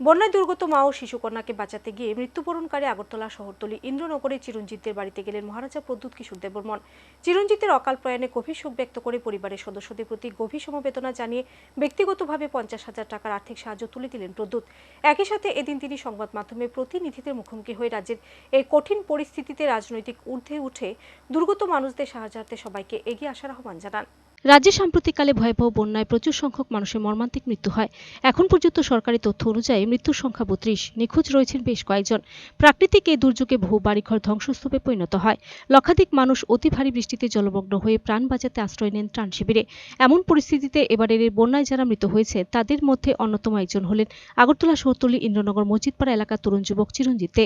বন্যায় দুর্গত মা ও শিশুকন্যাকে বাঁচাতে গিয়ে মৃত্যুবরণকারী আগরতলা শহরতলি ইন্দ্রনগরে চিরঞ্জিতের বাড়িতে গেলেন মহারাজা প্রদ্যুৎ কিশোর দেববর্মন। চিরঞ্জিতের অকাল প্রয়াণে গভীর শোক ব্যক্ত করে পরিবারের সদস্যদের প্রতি গভীর সমবেদনা জানিয়ে ব্যক্তিগতভাবে পঞ্চাশ হাজার টাকার আর্থিক সাহায্য তুলে দিলেন প্রদ্যুৎ। একই সাথে এদিন তিনি সংবাদ মাধ্যমে প্রতিনিধিদের মুখোমুখি হয়ে রাজ্যের এই কঠিন পরিস্থিতিতে রাজনৈতিক ঊর্ধ্বে উঠে দুর্গত মানুষদের সাহায্যার্থে সবাইকে এগিয়ে আসার আহ্বান জানান। রাজ্যে সাম্প্রতিককালে ভয়াবহ বন্যায় প্রচুর সংখ্যক মানুষের মর্মান্তিক মৃত্যু হয়। এখন পর্যন্ত সরকারি তথ্য অনুযায়ী মৃত্যুর সংখ্যা বত্রিশ। নিখোঁজ রয়েছেন বেশ কয়েকজন। প্রাকৃতিক এই দুর্যোগে বহু বাড়িঘর ধ্বংসস্তূপে পরিণত হয়। লক্ষাধিক মানুষ অতি ভারী বৃষ্টিতে জলমগ্ন হয়ে প্রাণ বাঁচাতে আশ্রয় নেন ত্রাণ শিবিরে। এমন পরিস্থিতিতে এবারের এই বন্যায় যারা মৃত হয়েছে, তাদের মধ্যে অন্যতম একজন হলেন আগরতলা শহরতলি ইন্দ্রনগর মসজিদপাড়া এলাকার তরুণ যুবক চিরঞ্জিত।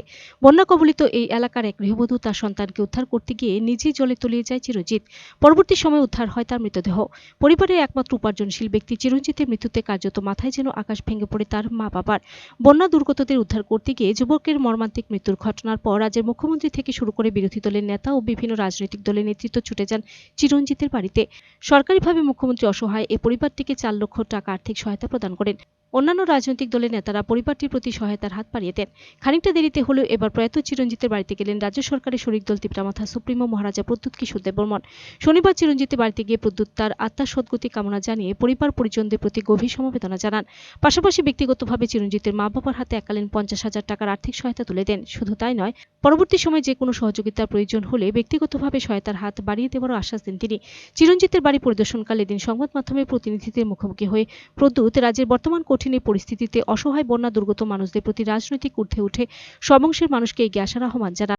বন্যা কবলিত এই এলাকার এক গৃহবধূ তার সন্তানকে উদ্ধার করতে গিয়ে নিজেই জলে তলিয়ে যায় চিরঞ্জিত পরবর্তী সময়ে উদ্ধার হয় তার মৃতদেহ। পরিবারের একমাত্র উপার্জনশীল ব্যক্তি চিরঞ্জিতের মৃত্যুতে কার্যত মাথায় যেন আকাশ ভেঙে পড়ে তার মা বাবার। বন্যা দুর্গতদের উদ্ধার করতে গিয়ে যুবকের মর্মান্তিক মৃত্যুর ঘটনার পর রাজ্যের মুখ্যমন্ত্রী থেকে শুরু করে বিরোধী দলের নেতা ও বিভিন্ন রাজনৈতিক দলের নেতৃত্ব ছুটে যান চিরঞ্জিতের বাড়িতে। সরকারিভাবে মুখ্যমন্ত্রী অসহায় এ পরিবারটিকে চার লক্ষ টাকা আর্থিক সহায়তা প্রদান করেন। অন্যান্য রাজনৈতিক দলের নেতারা পরিবারটির প্রতি সহায়তার হাত বাড়িয়ে দেন। খানিকটা দেরিতে হলেও এবার প্রয়াত চিরঞ্জিতের বাড়িতে গেলেন রাজ্য সরকারের শরিক দল তীব্রামাথা, সুপ্রিমো মহারাজা প্রদ্যুৎ কিশোর দেববর্মন। শনিবার চিরঞ্জিতের বাড়িতে গিয়ে প্রদ্যুৎ তার আত্মার সদ্গতি কামনা জানিয়ে পরিবার পরিজনদের প্রতি গভীর সমবেদনা জানান। পাশাপাশি ব্যক্তিগতভাবে চিরঞ্জিতের মা বাবার হাতে একালীন পঞ্চাশ হাজার টাকার আর্থিক সহায়তা তুলে দেন। শুধু তাই নয়, পরবর্তী সময়ে যে কোনো সহযোগিতার প্রয়োজন হলে ব্যক্তিগতভাবে সহায়তার হাত বাড়িয়ে দেওয়ারও আশ্বাস দেন তিনি। চিরঞ্জিতের বাড়ি পরিদর্শনকালে দিন সংবাদ মাধ্যমে প্রতিনিধিদের মুখোমুখি হয়ে প্রদ্যুৎ রাজ্যের বর্তমান কঠিন এই পরিস্থিতিতে অসহায় বন্যা দুর্গত মানুষদের প্রতি রাজনৈতিক ঊর্ধ্বে উঠে সব অংশের মানুষকে এগিয়ে আসার আহ্বান জানান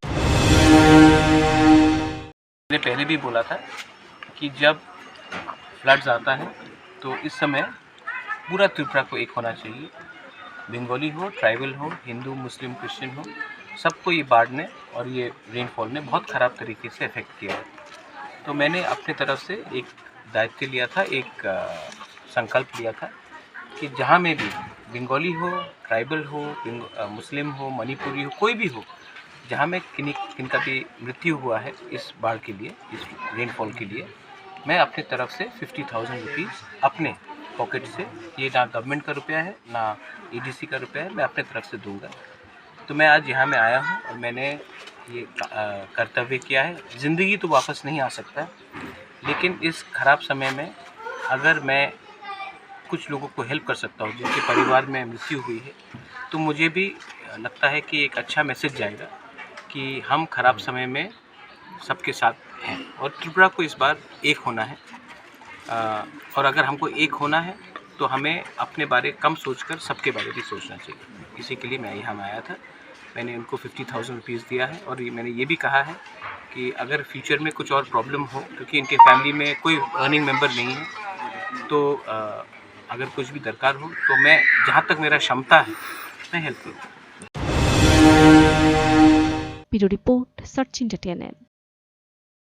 मैंने पहले भी बोला था कि जब फ्लड्स आता है तो इस समय पूरा त्रिपुरा को एक होना चाहिए बंगाली हो ट्राइबल हो हिंदू मुस्लिम क्रिश्चियन हो सबको ये बाढ़ ने और ये रेनफॉल ने बहुत ख़राब तरीके से अफेक्ट किया है तो मैंने अपने तरफ से एक दायित्व लिया था एक अ, संकल्प लिया था कि जहाँ में भी, बंगाली हो, ट्राइबल हो मुस्लिम हो, मणिपुरी हो, कोई भी हो, जहाँ में किन्हीं, किनका भी मृत्यु हुआ है इस बाढ़ के लिए, इस रेनफॉल के लिए, मैं अपनी तरफ़ से फिफ्टी थाउज़ेंड रुपीज़ अपने पॉकेट से, ये ना गवर्नमेंट का रुपया है, ना ईडीसी का रुपया है, मैं अपने तरफ़ से दूँगा। तो मैं आज यहाँ में आया हूँ और मैंने ये कर्तव्य किया है। ज़िंदगी तो वापस नहीं आ सकता, लेकिन इस ख़राब समय में अगर मैं कुछ लोगों को हेल्प कर सकता हूँ जिनके परिवार में मृत्यु हुई है। तो मुझे भी लगता है कि एक अच्छा मैसेज जाएगा कि हम खराब समय में सबके साथ हैं। और त्रिपुरा को इस बार एक होना है। अ, और अगर हमको एक होना है तो हमें अपने बारे कम सोचकर सबके बारे भी सोचना चाहिए। इसी के लिए मैं यहाँ आया था। मैंने उनको फिफ्टी थाउज़ेंड रुपीज़ दिया है और मैंने ये भी कहा है कि अगर फ्यूचर में कुछ और प्रॉब्लम हो क्योंकि इनके फैमिली में कोई अर्निंग मेंबर नहीं है तो अ, अगर कुछ भी दरकार हो तो मैं जहाँ तक मेरा क्षमता है, मैं हेल्प करूँ रिपोर्ट, सचिन जटिया